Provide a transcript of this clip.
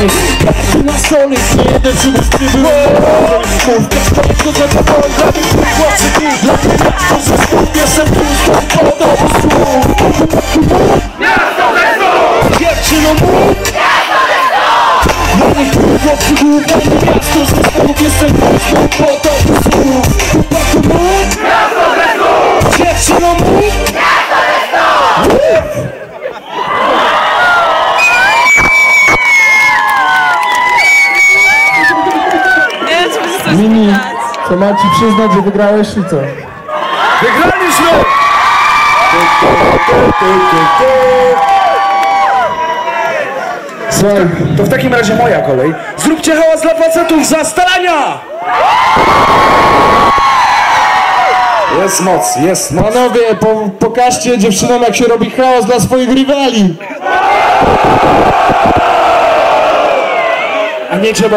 Karty na stole, nie jeden czymś nie było Mówka swojego zabawa, dla mnie twój płacy Dla mnie miasto ze słów, jestem pustą wodą słów Dziewczyno mów Dla mnie kurwa przygłupany miasto ze słów Jestem pustą wodą słów Chłopaku mów Dziewczyno mów Nie Mini, to ma ci przyznać, że wygrałeś czy co? Wygraliśmy! Słuchaj, To w takim razie moja kolej. Zróbcie hałas dla facetów za starania! Jest moc, jest moc. panowie, po, pokażcie dziewczynom jak się robi chaos dla swoich rywali A nie trzeba